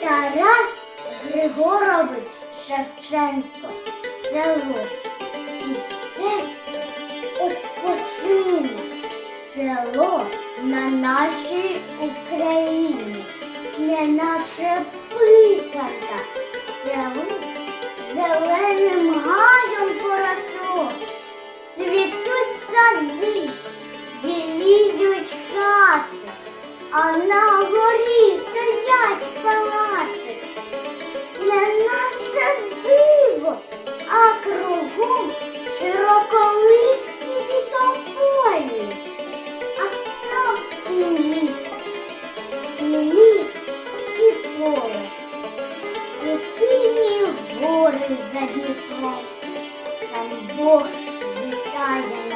Тарас Григорович Шевченко, село і серце odpoczyне село на нашій Україні, неначе писанка, село зеленим а на горі стоять палати, не наче диво, а кругом широколисті тополі. а там і ліс, і ліс, і поле, і сині гори за Дніпром, сам Бог вітає.